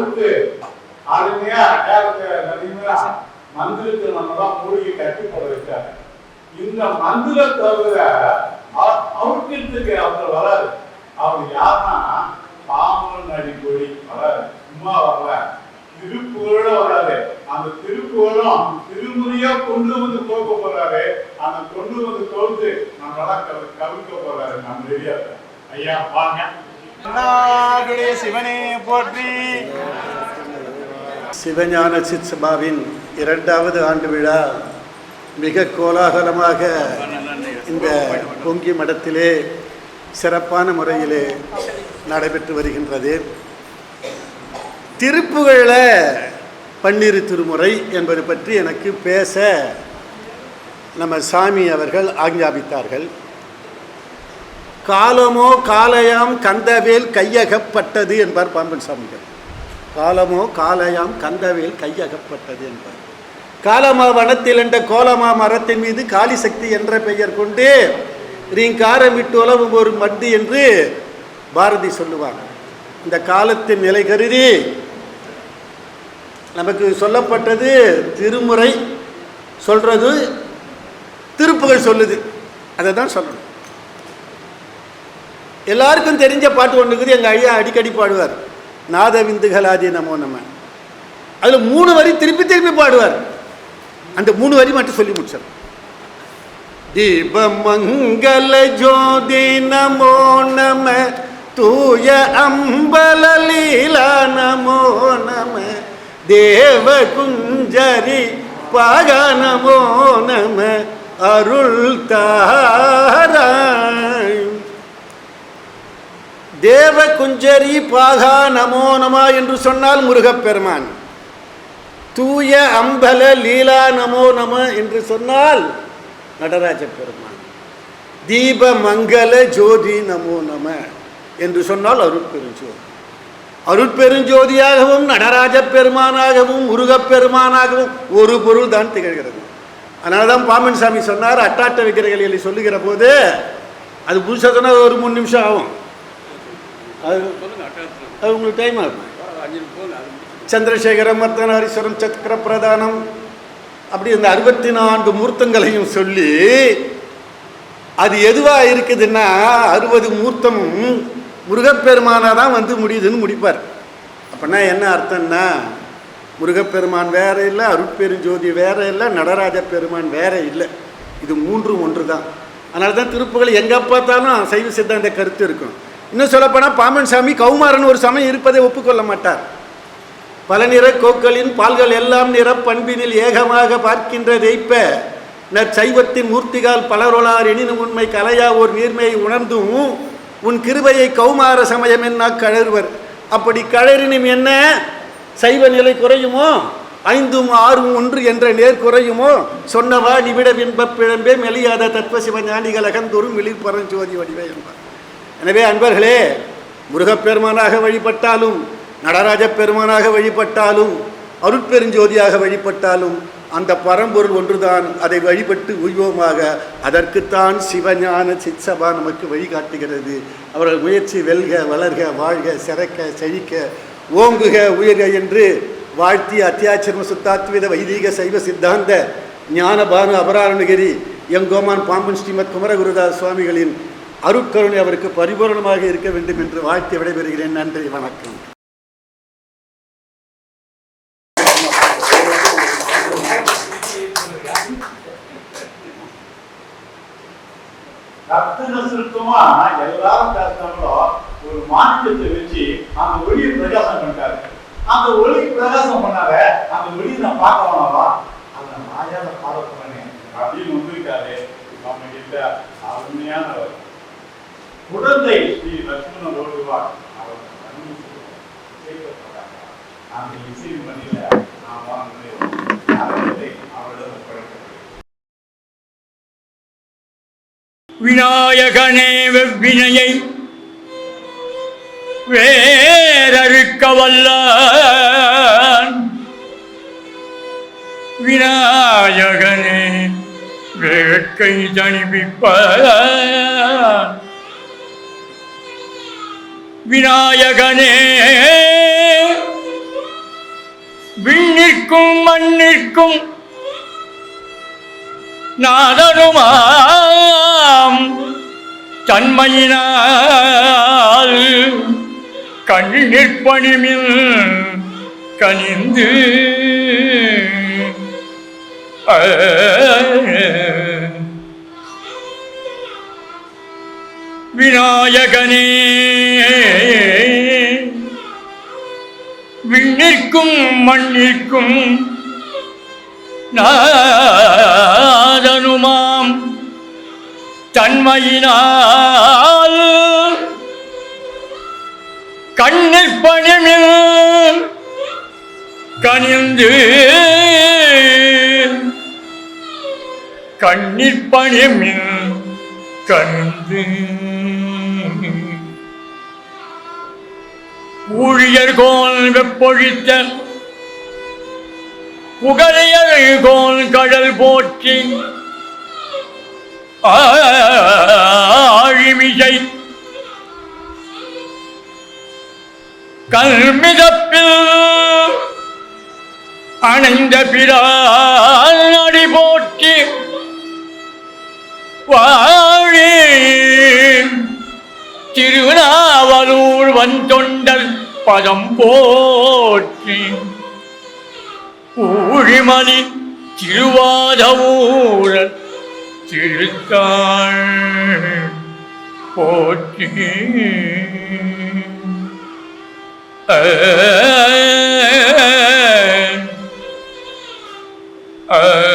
அறுத்து அருமையா அடையாளத்தை நதிமையா மந்திரத்தை நம்ம தான் மூழ்கி கட்டி போட இந்த மந்திர தவிர அவுட்கிறதுக்கு அவர் வராது அவர் யாருன்னா பாம்பன் கொடி வராது சும்மா வரல. திருப்புகழும் வராது அந்த திருப்புகழும் திருமுறையா கொண்டு வந்து தோக்க போறாரு. அந்த கொண்டு வந்து தோத்து நம்மளால கவிக்க போறாரு. நம்ம ரெடியா ஐயா வாங்க. அண்ணாதுடைய சிவனே போற்றி. சிவஞான இரண்டாவது ஆண்டு விழா மிக கோலாகலமாக இந்த பொங்கி மடத்திலே சிறப்பான முறையிலே நடைபெற்று வருகின்றது. திருப்புகழில் பன்னிரு திருமுறை என்பது பற்றி எனக்கு பேச நம்ம சாமி அவர்கள் ஆஞ்ஞாபித்தார்கள் காலமோ காலயாம் கந்தவேல் கையகப்பட்டது என்பார் பாம்பன் சாமிகள். காலமோ காலயாம் கந்தவேல் கையகப்பட்டது என்பார். காலமா வனத்தில் என்ற கோலமா மரத்தின் மீது காளி சக்தி என்ற பெயர் கொண்டு ரீங்காரம் விட்டு உலவும் ஒரு மட்டு என்று பாரதி சொல்லுவாங்க. இந்த காலத்தின் நிலை கருதி நமக்கு சொல்லப்பட்டது திருமுறை சொல்றது திருப்புகள் சொல்லுது. அதை தான் சொல்லணும். எல்லாருக்கும் தெரிஞ்ச பாட்டு ஒன்று இருக்குது. எங்கள் ஐயா அடிக்கடி பாடுவார். நாதவிந்துகலாதி நமோ நம்ம அதில் மூணு வரி திருப்பி திருப்பி பாடுவார். அந்த மூணு வரி மட்டும் சொல்லி முடிச்சார் தீபமங்கல ஜோதி நமோ நம. தூய அம்பல லீலா நமோ நம. தேவ குஞ்சரி பாக நமோ நம. அருள் தா குஞ்சரி பாகா நமோ நமா என்று சொன்னால் முருகப்பெருமான். தூய அம்பல லீலா நமோ நம என்று சொன்னால் நடராஜ பெருமான் தீப மங்கள ஜோதி நமோ நம என்று சொன்னால் அருட்பெருஞ்சோதி. அருட்பெருஞ்சோதியாகவும் நடராஜ பெருமானாகவும் முருகப்பெருமானாகவும் ஒரு பொருள் தான் திகழ்கிறது. அதனால தான் பாமன் சாமி சொன்னார் அட்டாட்ட விக்கிரகளை சொல்லுகிற போது அது புதுசாக சொன்னால் ஒரு மூணு நிமிஷம் ஆகும். அது அது உங்களுக்கு டைம் ஆகும்? சந்திரசேகரம் மர்த்தனாரீஸ்வரம் சக்கர பிரதானம். அப்படி இந்த அறுபத்தி நான்கு மூர்த்தங்களையும் சொல்லி அது எதுவாக இருக்குதுன்னா அறுபது மூர்த்தமும் முருகப்பெருமானாக தான் வந்து முடியுதுன்னு முடிப்பார். அப்படின்னா என்ன அர்த்தம்னா முருகப்பெருமான் வேற இல்லை அருட்பெருஞ்சோதி வேற இல்லை நடராஜ பெருமான் வேற இல்லை. இது மூன்றும் ஒன்று தான் அதனால தான் திருப்புகள் எங்கே பார்த்தாலும் சைவ சித்தாந்த கருத்து இருக்கும். இன்னும் சொல்லப்போனால் பாம்பன் சாமி கௌமாரன் ஒரு சமயம் இருப்பதை ஒப்புக்கொள்ள மாட்டார். பல நிற கோக்களின் பால்கள் எல்லாம் நிற பண்பினில் ஏகமாக பார்க்கின்ற தெய்ப்ப நற்சைவத்தின் மூர்த்திகால் பலரொளார் எனினும் உண்மை கலையா ஓர் நீர்மையை உணர்ந்தும் உன் கிருபையை கௌமார சமயம் என்ன கழறுவர்? அப்படி கழறினும் என்ன? சைவ நிலை குறையுமோ? ஐந்தும் ஆறும் ஒன்று என்ற நேர் குறையுமோ? சொன்னவா நிமிட பின்பப் பிழம்பே மெலியாத தத்துவ சிவஞானிகள் அகந்தோறும் வெளிப்பரஞ்சோதி வடிவே என்பார். எனவே அன்பர்களே முருகப்பெருமானாக வழிபட்டாலும் நடராஜ பெருமானாக வழிபட்டாலும் அருட்பெருஞ்சோதியாக வழிபட்டாலும் அந்த பரம்பொருள் ஒன்றுதான் அதை வழிபட்டு உய்வோமாக அதற்குத்தான் சிவஞான சித்சபா நமக்கு வழிகாட்டுகிறது. அவர்கள் முயற்சி வெல்க வளர்க வாழ்க சிறக்க செழிக்க ஓங்குக உயர்க என்று வாழ்த்தி அத்தியாச்சர்ம சுத்தாத்வித வைதீக சைவ சித்தாந்த ஞானபானு அபராரணகிரி எங்கோமான் பாம்பன் ஸ்ரீமத் குமரகுருதாஸ் சுவாமிகளின் அருட்கருணை அவருக்கு பரிபூரணமாக இருக்க வேண்டும் என்று வாழ்த்து விடைபெறுகிறேன். நன்றி வணக்கம். ரத்தன சுருக்கமா எல்லாரும் பேசுறாங்களோ ஒரு மாநிலத்தை வச்சு அந்த ஒளியை பிரகாசம் பண்ணிட்டாரு. அந்த ஒளி பிரகாசம் பண்ணாத அந்த ஒளியை நான் பார்க்க வேணாவா அந்த மாயாத பாட பண்ணேன் அப்படின்னு வந்திருக்காரு நம்ம கிட்ட அருமையானவர் குழந்தை ஸ்ரீ லட்சுமண ஓடுவார் அவர் கண்ணு சேர்க்கப்பட்டாங்க அந்த இசை மணியில நான் வாழ்ந்து அரங்கத்தை அவரிடம் விநாயகனே வெவ்வினையை வேறறுக்க வல்லான் விநாயகனே வேட்கை தணிவிப்பான் விநாயகனே. விண்ணிற்கும் மண்ணிற்கும் நாதனுமாம். தன்மையினால் கண்ணீர் பணிமில் கனிந்து. விநாயகனே. விண்ணிற்கும் மண்ணிற்கும் நாதனுமாம் தன்மையினால் கண்ணில் பணிமில் கனிந்து கண்ணில் பணிமில் கனிந்து ஊழியர்கோல் வெப்பொழித்த புகழையர்கோல் கடல் போற்றி ஆழிமிசை கல்மிதப்பில் அணைந்த பிரான் அடி போற்றி வாழி திருநாவலூர் வந்தொண்டல் பதம் போற்றி. ஊழிமணி திருவாதவூரல் திருத்தாள் போற்றி. Uh...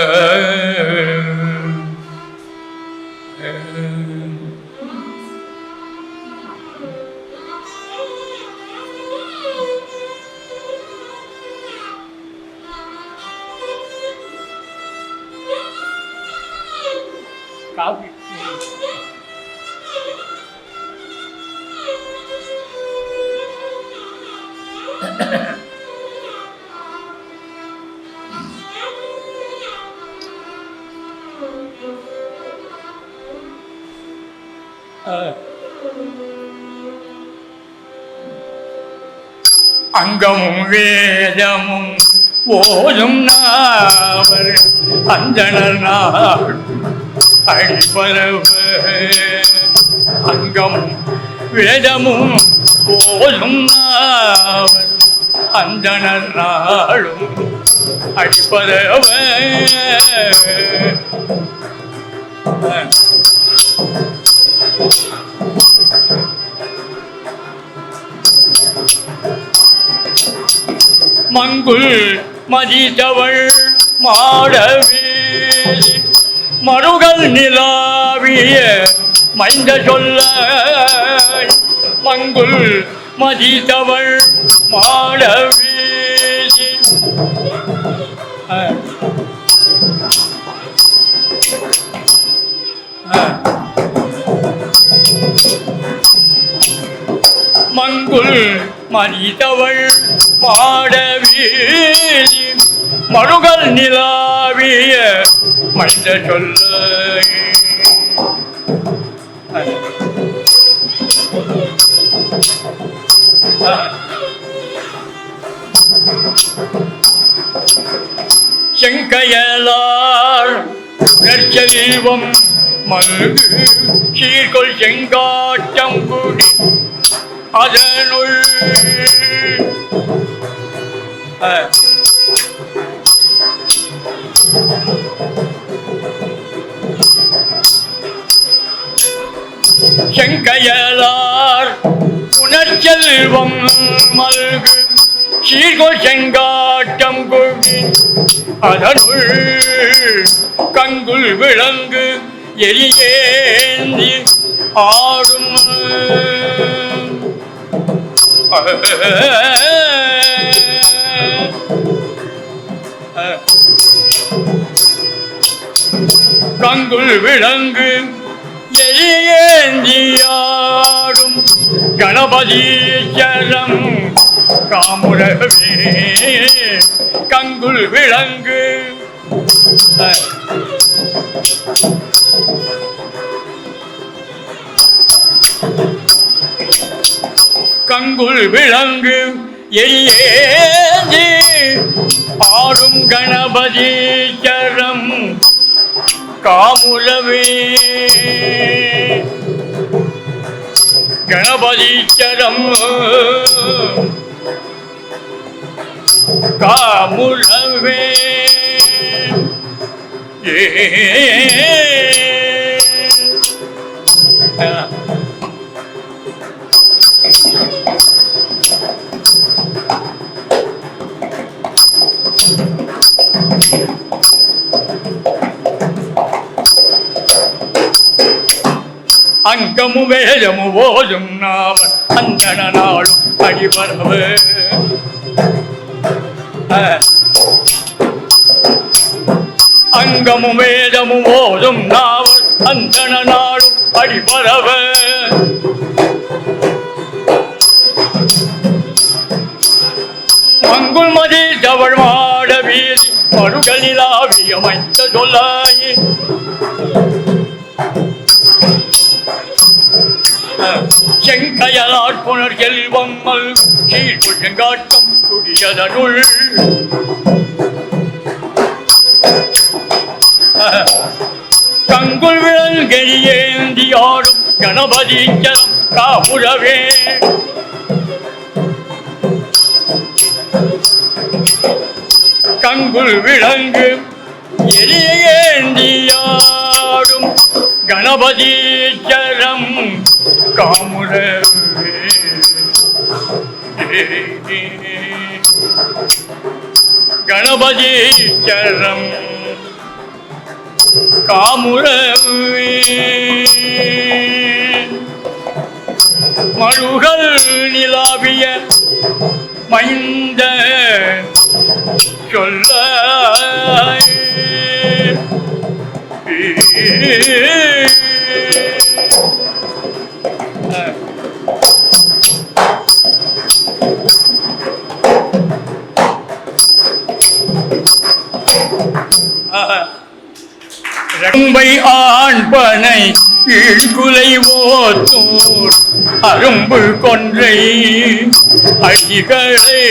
அங்கமும் வேதமும் ஓதும் நாவர் அந்தனர் நாள் அழிபரவ அங்கமும் வேதமும் ஓதும் நாவர் அந்தனர் நாளும் அழிபரவ மங்குள் மதித்தவள் மாடவே. மருகல் நிலாவிய மைந்த சொல்ல மங்குள் மதித்தவள் மாடவே. மங்குள் மனிதவள் பாடவீதி மருகல் நிலாவிய மனித சொல்ல செங்கையலார் நற்செல்வம் மல்கு சீர்கொள் செங்காட்டம் குடி. அதனுள் செங்கையலார் புனர்ச்செல்வம் மல்கு சீர்கொள் செங்காட்டம் கொள்வி அதனுள் கங்குள் விளங்கு எரியேந்தி ஆடும் கங்குல் விளங்கு எரியேந்தியாடும் கணபதீச்சரம் காமுரவே. கங்குள் விளங்கு கங்குள் கங்குல் விளங்கு எரியேந்தி ஆடும் சரம் காமுலவே. கணபதீச்சரம் காமுலவே. ஏ அங்கமு வேதமு போதும் நாவல் அந்தன நாளும் அடிபரவு அங்கமு வேதமு போதும் நாவல் அந்தன நாளும் அடிபரவு மங்குள் அவள் மாட வீதி மறுகளிலாவி அமைத்த சொல்லாயே. செங்கையலாட் புனர் செல்வம் மல் செங்காட்டம் குடியதனுள். கங்குள் விலங்கெளியேந்தி ஆடும் கணபதி ஜலம் காமுழவே விளங்கு. விலங்கு எளியேந்தியாடும் கணபதி ஜலம் காமுழவே கணபதி ஜலம் காமுழவே மழுகள் நிலாவிய மைந்த சொல்ல ரம்பை ஆண்பனை இழ்குலை ஓத்தூர் அரும்பு கொன்றை அழிகளை.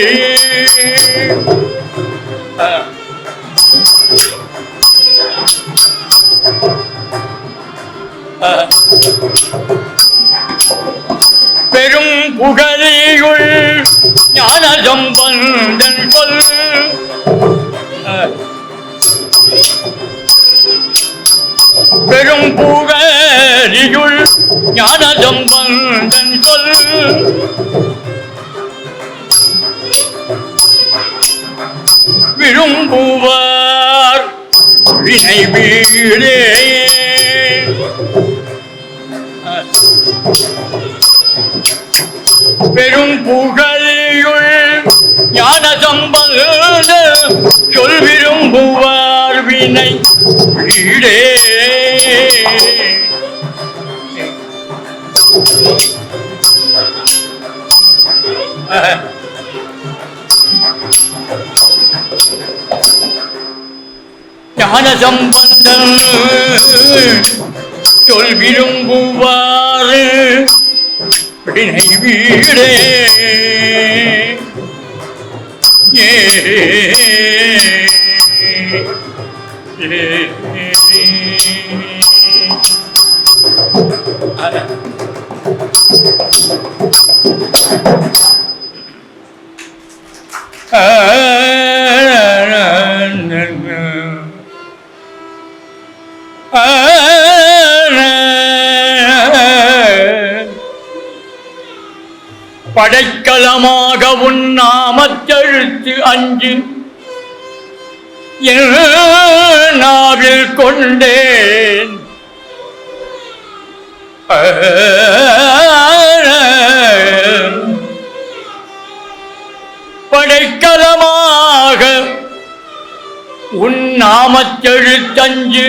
பெரும் புகழியுள் ஞான சம்பந்தன் சொல். பெரும் புகழியுள் ஞான சம்பந்தன் சொல். விரும்புவார் வினை வீடே. பெரும் புகழியுள் ஞான சம்பந்த சொல் விரும்புவார் வினை வீடே. ஞான சம்பந்தம் சொல் விரும்புவார் வினை வீடே. ஏ படைக்கலமாக உன் நாமத்தெழுத்து அஞ்சு. நாவில் கொண்டேன். படைக்கலமாக உன் நாமத்தெழுத்தஞ்சு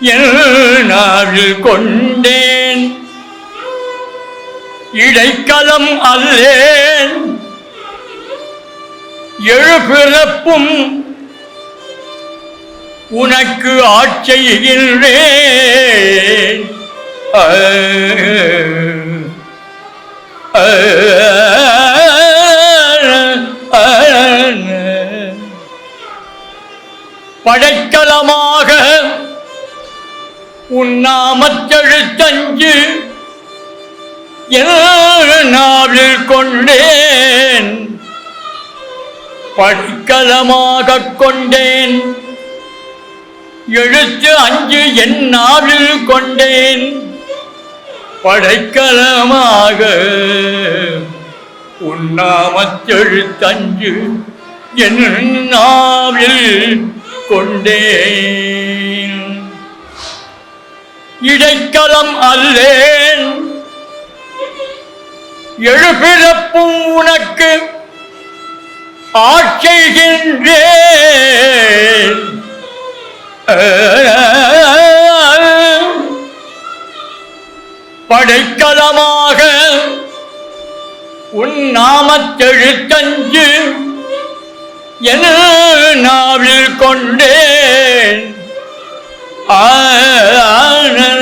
நாவில் கொண்டேன்? இடைக்கலம் அல்லேன். எழுபிறப்பும் உனக்கு ஆட்செய்கின்றேன் படைக்கலமாக உன்னாமத்தெழுத்தஞ்சு என் நாவில் கொண்டேன்? படைக்கலமாக கொண்டேன். எழுத்து அஞ்சு என் நாவில் கொண்டேன்? படைக்கலமாக உண்ணாமத்தெழுத்தஞ்சு என் நாவில் கொண்டேன். இடைக்கலம் அல்லேன். எழுபிறப்பும் உனக்கு ஆட்செய்கின்றேன் படைக்கலமாக உன் நாமத்தெழுத்தஞ்சு என நாவில் கொண்டேன். 爱哎人